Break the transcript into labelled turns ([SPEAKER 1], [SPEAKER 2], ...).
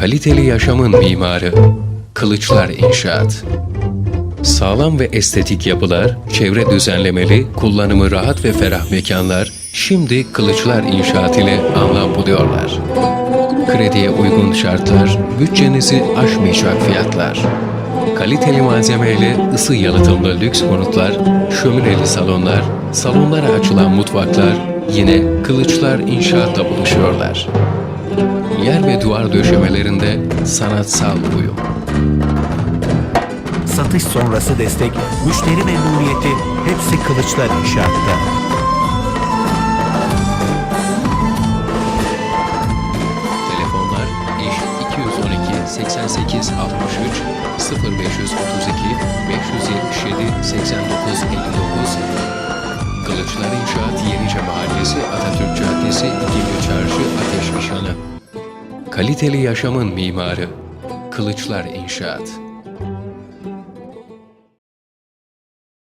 [SPEAKER 1] Kaliteli yaşamın mimarı Kılıçlar İnşaat Sağlam ve estetik yapılar, çevre düzenlemeli, kullanımı rahat ve ferah mekanlar şimdi Kılıçlar İnşaat ile anlam buluyorlar. Krediye uygun şartlar, bütçenizi aşmayacak fiyatlar. Kaliteli malzemeyle ısı yalıtımlı lüks konutlar, şömineli salonlar, salonlara açılan mutfaklar yine Kılıçlar İnşaat'ta buluşuyorlar. Yer ve duvar döşemelerinde sanatsal uyum.
[SPEAKER 2] Satış sonrası destek, müşteri memnuniyeti hepsi Kılıçlar İnşaat'ta.
[SPEAKER 1] Telefonlar iş 212 88 63 0532 577 89 59 Kılıçlar İnşaat Yenice Mahallesi Atatürk Caddesi İkinci Çarşı Ateş Nişanı Kaliteli yaşamın mimarı Kılıçlar İnşaat